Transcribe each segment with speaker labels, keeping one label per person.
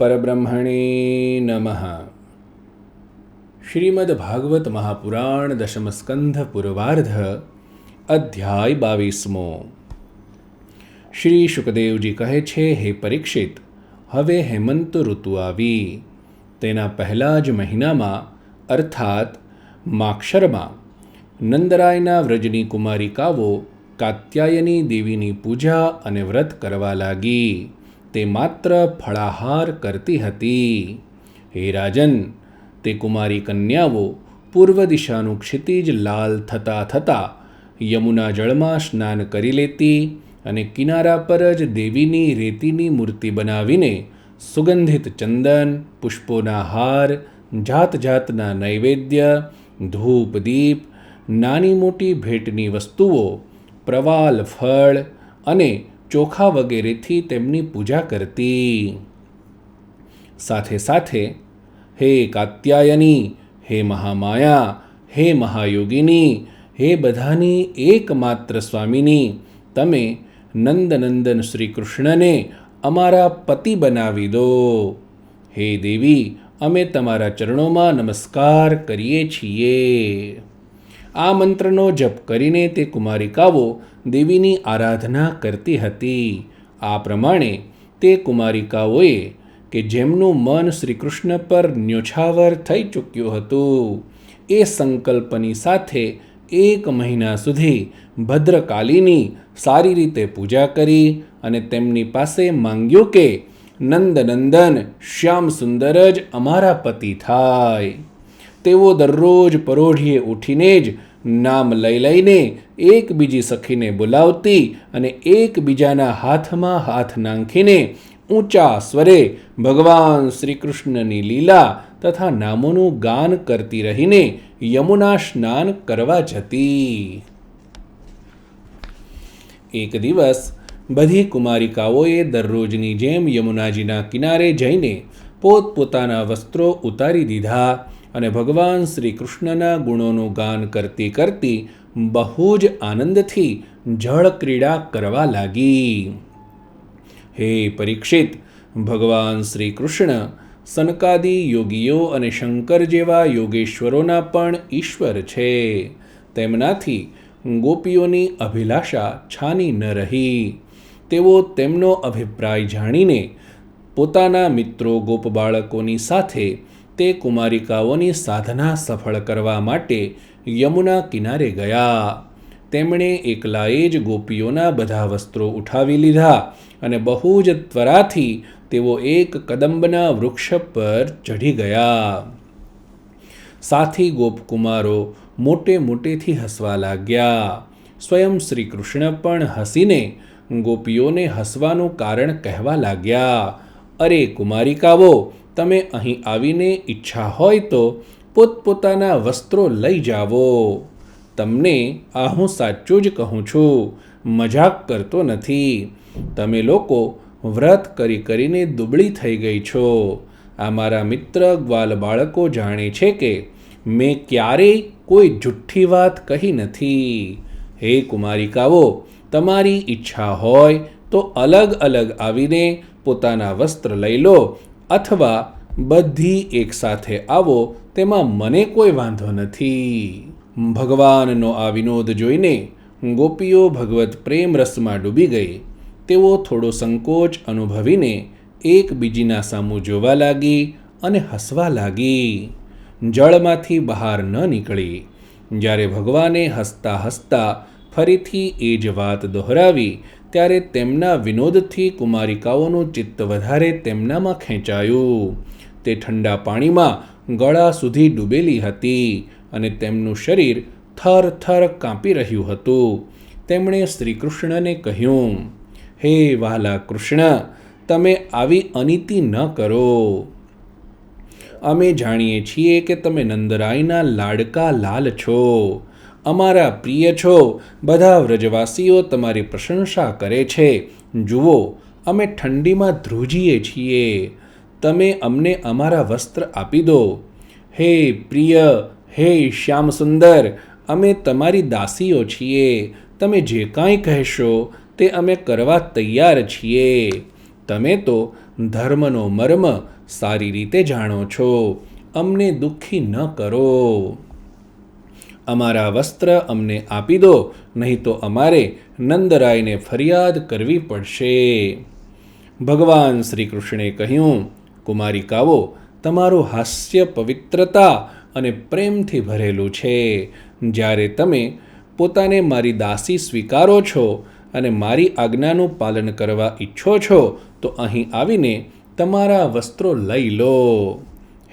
Speaker 1: પરબ્રહ્મણે નમઃ શ્રીમદ ભાગવત મહાપુરાણ દશમસ્કંધ પૂર્વાર્ધ અધ્યાય બાવીસમો શ્રી શુકદેવજી કહે છે હે પરીક્ષિત હવે હેમંત ઋતુ આવી તેના પહેલા જ મહિનામાં, અર્થાત માક્ષરમાં, નંદરાયના વ્રજની કુમારિકાઓ કાત્યાયની દેવીની પૂજા અને વ્રત કરવા લાગી. તે માત્ર ફળાહાર કરતી હતી. હે રાજન, તે કુમારી કન્યાઓ પૂર્વ દિશાનું ક્ષિતિજ લાલ થતાં થતાં યમુના જળમાં સ્નાન કરી લેતી અને કિનારા પર જ દેવીની રેતીની મૂર્તિ બનાવીને સુગંધિત ચંદન, પુષ્પોના હાર જાત જાતના નૈવેદ્ય, ધૂપ, દીપ, નાની મોટી ભેટની વસ્તુઓ, પ્રવાલ, ફળ અને ચોખા વગેરેથી તેમની પૂજા કરતી. સાથે સાથે, હે કાત્યાયની, હે મહામાયા, હે મહાયોગિની, હે બધાની એકમાત્ર સ્વામીની, તમે નંદનંદન શ્રી કૃષ્ણને અમારા પતિ બનાવી દો. હે દેવી, અમે તમારા ચરણોમાં નમસ્કાર કરીએ છીએ. આ મંત્રનો જપ કરીને તે કુમારિકાઓ દેવીની આરાધના કરતી હતી. આ પ્રમાણે તે કુમારિકાઓએ કે જેમનું મન શ્રી કૃષ્ણ પર ન્યોછાવર થઈ ચૂક્યું હતું, એ સંકલ્પની સાથે એક મહિના સુધી ભદ્રકાલીની સારી રીતે પૂજા કરી અને તેમની પાસે માંગ્યું કે નંદનંદન શ્યામ સુંદર જ અમારા પતિ થાય. તેઓ દરરોજ પરોઢીએ ઉઠીને જ નામ લઈ લઈને એકબીજી સખીને બોલાવતી અને એકબીજાના હાથમાં હાથ નાંખીને ઊંચા સ્વરે ભગવાન શ્રી કૃષ્ણની લીલા તથા નામોનું ગાન કરતી રહીને યમુના સ્નાન કરવા જતી. એક દિવસ બધી કુમારિકાઓએ દરરોજની જેમ યમુનાજીના કિનારે જઈને પોતપોતાના વસ્ત્રો ઉતારી દીધા અને ભગવાન શ્રી કૃષ્ણના ગુણોનું ગાન કરતી કરતી બહુ જ આનંદથી જળ ક્રીડા કરવા લાગી. હે પરીક્ષિત, ભગવાન શ્રી કૃષ્ણ સનકાદી યોગીઓ અને શંકર જેવા યોગેશ્વરોના પણ ઈશ્વર છે. તેમનાથી ગોપીઓની અભિલાષા છાની ન રહી. તેઓ તેમનો અભિપ્રાય જાણીને પોતાના મિત્રો ગોપ બાળકોની સાથે તે કુમારિકાઓની સાધના સફળ કરવા માટે યમુના કિનારે ગયા. તેમણે એકલાએ જ ગોપીઓના બધા વસ્ત્રો ઉઠાવી લીધા અને બહુ જ ત્વરાથી તેઓ એક કદંબના વૃક્ષ પર ચઢી ગયા. સાથી ગોપકુમારો મોટે મોટેથી હસવા લાગ્યા. સ્વયં શ્રી કૃષ્ણ પણ હસીને ગોપીઓને હસવાનું કારણ કહેવા લાગ્યા. અરે કુમારિકાઓ, તમે અહીં આવીને ઈચ્છા હોય તો પોતપોતાના વસ્ત્રો લઈ જાઓ. તમને આ હું સાચું જ કહું છું, મજાક કરતો નથી. તમે લોકો વ્રત કરી કરીને દુબળી થઈ ગઈ છો. આ મારા મિત્ર ગ્વાલ બાળકો જાણે છે કે મેં ક્યારેય કોઈ જુઠ્ઠી વાત કહી નથી. હે કુમારિકાઓ, તમારી ઈચ્છા હોય તો અલગ અલગ આવીને પોતાના વસ્ત્ર લઈ લો અથવા બધી એકસાથે આવો, તેમાં મને કોઈ વાંધો નથી. ભગવાનનો આ વિનોદ જોઈને ગોપીઓ ભગવત પ્રેમ રસમાં ડૂબી ગઈ. તેઓ થોડો સંકોચ અનુભવીને એકબીજીના સામું જોવા લાગી અને હસવા લાગી. જળમાંથી બહાર ન નીકળી. જ્યારે ભગવાને હસતા હસતા ફરીથી એ જ વાત દોહરાવી, ત્યારે તેમના વિનોદથી કુમારિકાઓનું ચિત્ત વધારે તેમનામાં ખેંચાયું. તે ઠંડા પાણીમાં ગળા સુધી ડૂબેલી હતી અને તેમનું શરીર થર થર કાંપી રહ્યું હતું. તેમણે શ્રીકૃષ્ણને કહ્યું, હે વાલા કૃષ્ણ, તમે આવી અનીતિ ન કરો. અમે જાણીએ છીએ કે તમે નંદરાયના લાડકા લાલ છો. અમારા પ્રિય છો. બધા વ્રજવાસીઓ તમારી પ્રશંસા કરે છે. જુઓ, અમે ઠંડીમાં ધ્રુજીએ છીએ. તમે અમને અમારા વસ્ત્ર આપી દો. હે પ્રિય, હે શ્યામ સુંદર અમે તમારી દાસીઓ છીએ. તમે જે કાંઈ કહેશો તે અમે કરવા તૈયાર છીએ. તમે તો ધર્મનો મર્મ સારી રીતે જાણો છો. અમને દુઃખી ન કરો. અમારા વસ્ત્ર અમને આપી દો, નહીં તો અમારે નંદરાયને ફરિયાદ કરવી પડશે. ભગવાન શ્રી કૃષ્ણે કહ્યું, કુમારિકાઓ, તમારું હાસ્ય પવિત્રતા અને પ્રેમથી ભરેલું છે. જ્યારે તમે પોતાને મારી દાસી સ્વીકારો છો અને મારી આજ્ઞાનું પાલન કરવા ઈચ્છો છો, તો અહીં આવીને તમારા વસ્ત્રો લઈ લો.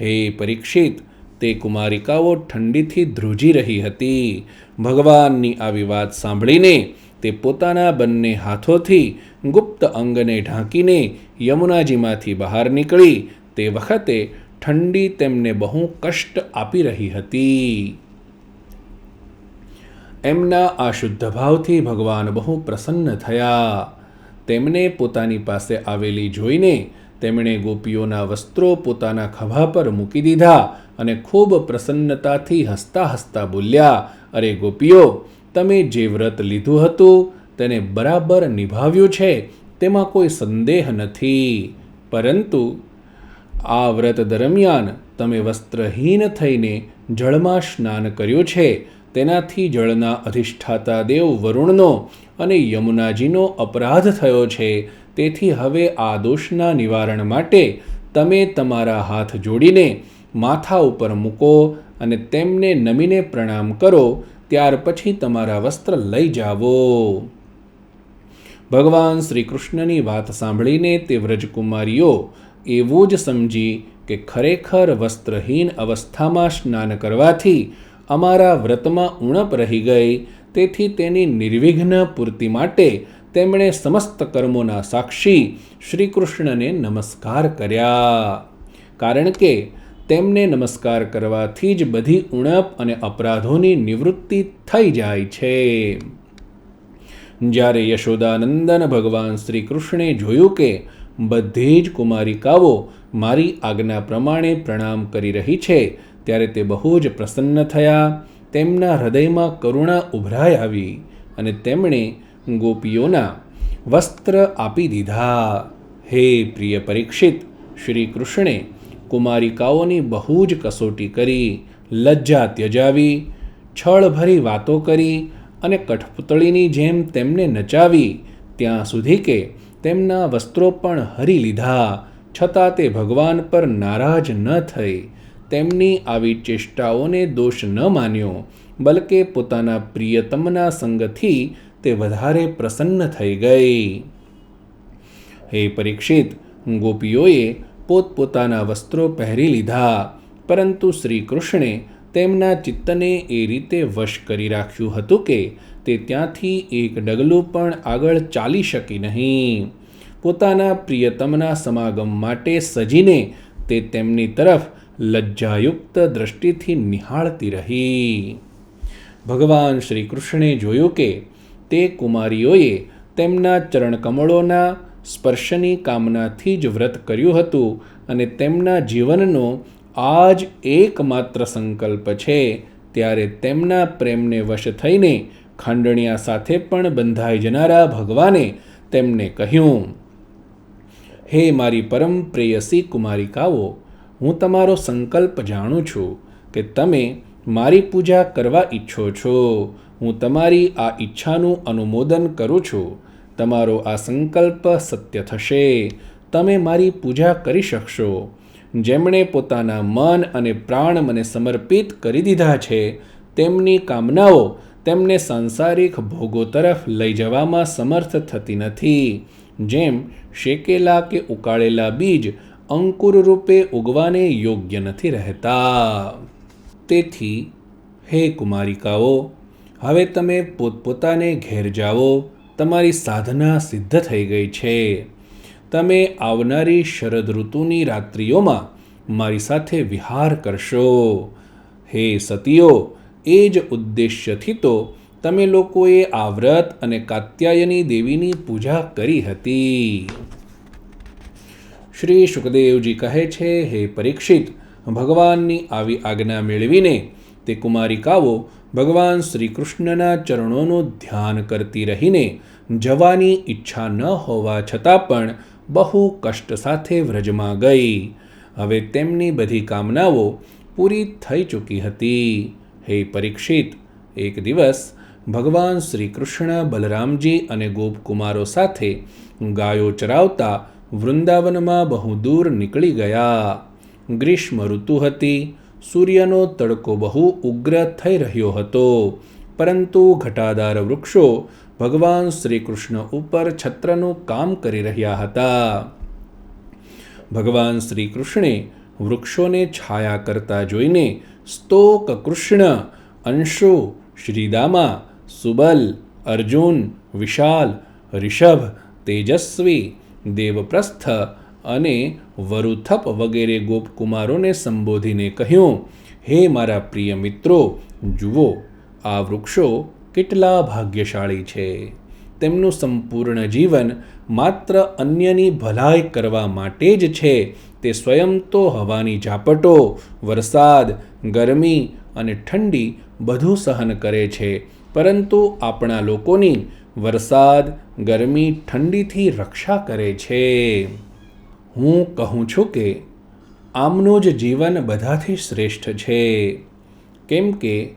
Speaker 1: હે પરીક્ષિત, તે કુમારિકાઓ ઠંડીથી ધ્રુજી રહી હતી. ભગવાનની આવી વાત સાંભળીને તે પોતાના બંને હાથોથી ગુપ્ત અંગને ઢાંકીને યમુનાજીમાંથી બહાર નીકળી તે વખતે ઠંડી તેમને બહુ કષ્ટ આપી રહી હતી. એમના આ શુદ્ધ ભાવથી ભગવાન બહુ પ્રસન્ન થયા. તેમને પોતાની પાસે આવેલી જોઈને તેમણે ગોપીઓના વસ્ત્રો પોતાના ખભા પર મૂકી દીધા અને ખૂબ પ્રસન્નતાથી હસતા હસતા બોલ્યા, અરે ગોપીઓ, તમે જે વ્રત લીધું હતું તેને બરાબર નિભાવ્યું છે, તેમાં કોઈ સંદેહ નથી. પરંતુ આ વ્રત દરમિયાન તમે વસ્ત્રહીન થઈને જળમાં સ્નાન કર્યું છે તેનાથી જળના અધિષ્ઠાતા દેવ વરુણનો અને યમુનાજીનો અપરાધ થયો છે. તેથી હવે આ દોષના નિવારણ માટે તમે તમારા હાથ જોડીને માથા ઉપર મૂકો અને તેમને નમીને પ્રણામ કરો. ત્યાર પછી તમારા વસ્ત્ર લઈ જાઓ. ભગવાન શ્રી કૃષ્ણની વાત સાંભળીને તે વ્રજકુમારીઓ એવું જ સમજી કે ખરેખર વસ્ત્રહીન અવસ્થામાં સ્નાન કરવાથી અમારા વ્રતમાં ઉણપ રહી ગઈ, તેથી તેની નિર્વિઘ્ન પૂર્તિ માટે તેમણે સમસ્ત કર્મોના સાક્ષી શ્રી કૃષ્ણને નમસ્કાર કર્યા. કારણ કે તેમને નમસ્કાર કરવાથી જ બધી ઉણપ અને અપરાધોની નિવૃત્તિ થઈ જાય છે. જ્યારે યશોદાનંદન ભગવાન શ્રી કૃષ્ણે જોયું કે બધી જ કુમારિકાઓ મારી આજ્ઞા પ્રમાણે પ્રણામ કરી રહી છે ત્યારે તે બહુ જ પ્રસન્ન થયા. તેમના હૃદયમાં કરુણા ઉભરાઈ આવી અને તેમણે ગોપીઓના વસ્ત્ર આપી દીધા. હે પ્રિય પરીક્ષિત, શ્રી કૃષ્ણે કુમારિકાઓની બહુ જ કસોટી કરી, લજ્જા ત્યજાવી, છળભરી વાતો કરી અને કઠપુતળીની જેમ તેમને નચાવી, ત્યાં સુધી કે તેમના વસ્ત્રો પણ હરી લીધા. છતાં તે ભગવાન પર નારાજ ન થઈ. તેમની આવી ચેષ્ટાઓને દોષ ન માન્યો, બલકે પોતાના પ્રિયતમના સંગથી તે વધારે પ્રસન્ન થઈ ગઈ. હે પરીક્ષિત, ગોપીઓએ પોતપોતાના વસ્ત્રો પહેરી લીધા, પરંતુ શ્રી કૃષ્ણે તેમના ચિત્તને એ રીતે વશ કરી રાખ્યું હતું કે તે ત્યાંથી એક ડગલું પણ આગળ ચાલી શકી નહીં. પોતાના પ્રિયતમના સમાગમ માટે સજીને તે તેમની તરફ લજ્જાયુક્ત દ્રષ્ટિથી નિહાળતી રહી. ભગવાન શ્રી કૃષ્ણે જોયું કે તે કુમારીઓએ તેમના ચરણકમળોના સ્પર્શની કામનાથી જ વ્રત કર્યું હતું અને તેમના જીવનનો આ જ એકમાત્ર સંકલ્પ છે. ત્યારે તેમના પ્રેમને વશ થઈને ખાંડણિયા સાથે પણ બંધાઈ જનારા ભગવાને તેમને કહ્યું, હે મારી પરમ પ્રેયસી કુમારિકાઓ હું તમારો સંકલ્પ જાણું છું કે તમે મારી પૂજા કરવા ઈચ્છો છો. હું તમારી આ ઈચ્છાનું અનુમોદન કરું છું. તમારો આ સંકલ્પ સત્ય થશે. તમે મારી પૂજા કરી શકશો. જેમણે પોતાના મન અને પ્રાણ મને સમર્પિત કરી દીધા છે, તેમની કામનાઓ તેમને સાંસારિક ભોગો તરફ લઈ જવામાં સમર્થ થતી નથી. જેમ શેકેલા કે ઉકાળેલા બીજ અંકુર રૂપે ઉગવાને યોગ્ય નથી રહેતા. તેથી, હે કુમારિકાઓ, હવે તમે પોતપોતાને ઘેર જાઓ. તમારી સાધના સિદ્ધ થઈ ગઈ છે. તમે આવનારી શરદ ઋતુની રાત્રિઓમાં મારી સાથે વિહાર કરશો. હે સતીઓ, એ જ ઉદ્દેશ્યથી તો તમે લોકોએ આ વ્રત અને કાત્યાયની દેવીની પૂજા કરી હતી. શ્રી સુખદેવજી કહે છે, હે પરીક્ષિત, ભગવાનની આવી આજ્ઞા મેળવીને તે કુમારિકાઓ ભગવાન શ્રી કૃષ્ણના ચરણોનું ધ્યાન કરતી રહીને જવાની ઈચ્છા ન હોવા છતાં પણ બહુ કષ્ટ સાથે વ્રજમાં ગઈ. હવે તેમની બધી કામનાઓ પૂરી થઈ ચૂકી હતી. હે પરીક્ષિત, એક દિવસ ભગવાન શ્રી કૃષ્ણ બલરામજી અને ગોપકુમારો સાથે ગાયો ચરાવતા વૃંદાવનમાં બહુ દૂર નીકળી ગયા. ગ્રીષ્મ ઋતુ હતી. સૂર્યનો તડકો બહુ ઉગ્ર થઈ રહ્યો હતો. પરંતુ ઘટાદાર વૃક્ષો ભગવાન શ્રી કૃષ્ણ ઉપર છત્રનું કામ કરી રહ્યા હતા. ભગવાન શ્રી કૃષ્ણે વૃક્ષોને છાયા કરતા જોઈને સ્તોક કૃષ્ણ, અંશુ, શ્રીદામા, સુબલ, અર્જુન, વિશાલ, રિષભ, તેજસ્વી દેવપ્રસ્થ અને વરુથપ વગેરે ગોપકુમારોને સંબોધીને કહ્યું, હે મારા પ્રિય મિત્રો, જુઓ, આ વૃક્ષો કેટલા ભાગ્યશાળી છે. તેમનું સંપૂર્ણ જીવન માત્ર અન્યની ભલાઈ કરવા માટે જ છે. તે સ્વયં તો હવાની ઝાપટો, વરસાદ, ગરમી અને ઠંડી બધું સહન કરે છે. પરંતુ આપણા લોકોની વરસાદ ગરમી ઠંડીથી રક્ષા કરે છે. હું કહું છું કે આમનું જ જીવન બધાથી શ્રેષ્ઠ છે. કેમ કે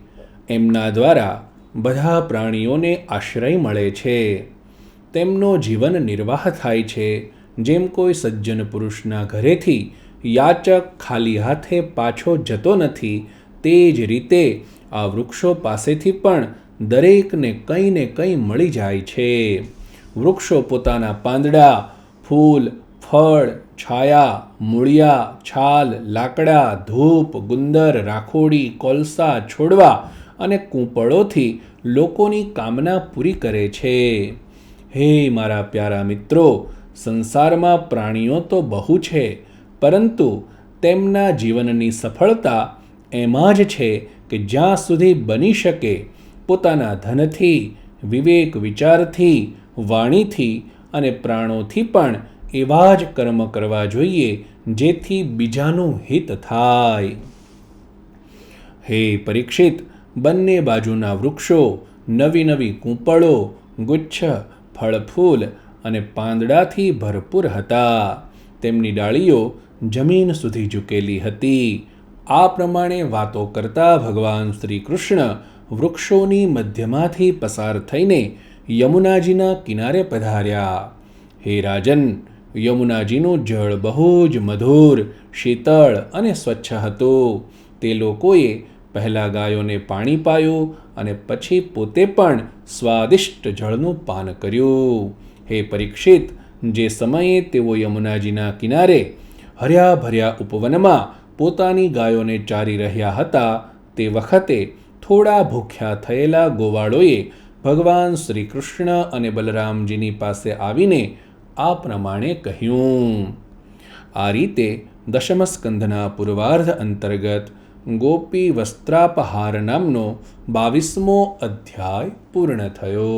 Speaker 1: એમના દ્વારા બધા પ્રાણીઓને આશ્રય મળે છે. તેમનો જીવન નિર્વાહ થાય છે. જેમ કોઈ સજ્જન પુરુષના ઘરેથી યાચક ખાલી હાથે પાછો જતો નથી, તે જ રીતે આ વૃક્ષો પાસેથી પણ દરેકને કંઈ ને કંઈ મળી જાય છે. વૃક્ષો પોતાના પાંદડા, ફૂલ, ફળ, છાયા, મૂળિયા, છાલ, લાકડા, ધૂપ, ગુંદર, રાખોડી, કોલસા છોડવા અને કૂંપળોથી લોકોની કામના પૂરી કરે છે. હે મારા પ્યારા મિત્રો, સંસારમાં પ્રાણીઓ તો બહુ છે, પરંતુ તેમના જીવનની સફળતા એમાં જ છે કે જ્યાં સુધી બની શકે પોતાના ધનથી, વિવેક વિચારથી, વાણીથી અને પ્રાણોથી પણ એવા જ કર્મ કરવા જોઈએ જેથી બીજાનું હિત થાય. હે પરીક્ષિત, બંને બાજુના વૃક્ષો, નવી નવી કૂંપળો, ગુચ્છ, ફળફૂલ અને પાંદડાથી ભરપૂર હતા. તેમની ડાળીઓ જમીન સુધી ઝૂકેલી હતી. આ પ્રમાણે વાતો કરતા ભગવાન શ્રી કૃષ્ણ વૃક્ષોની મધ્યમાંથી પસાર થઈને યમુનાજીના કિનારે પધાર્યા. હે રાજન, યમુનાજીનું જળ બહુ જ મધુર, શીતળ અને સ્વચ્છ હતું. તે લોકોએ પહેલાં ગાયોને પાણી પાયું અને પછી પોતે પણ સ્વાદિષ્ટ જળનું પાન કર્યું. હે પરીક્ષિત, જે સમયે તેઓ યમુનાજીના કિનારે હર્યા ભર્યા ઉપવનમાં પોતાની ગાયોને ચારી રહ્યા હતા, તે વખતે થોડા ભૂખ્યા થયેલા ગોવાળોએ ભગવાન શ્રી કૃષ્ણ અને બલરામજીની પાસે આવીને આ પ્રમાણે કહ્યું. આ રીતે દશમસ્કંધના પૂર્વાર્ધ અંતર્ગત ગોપી વસ્ત્રાપહાર નામનો બાવીસમો અધ્યાય પૂર્ણ થયો.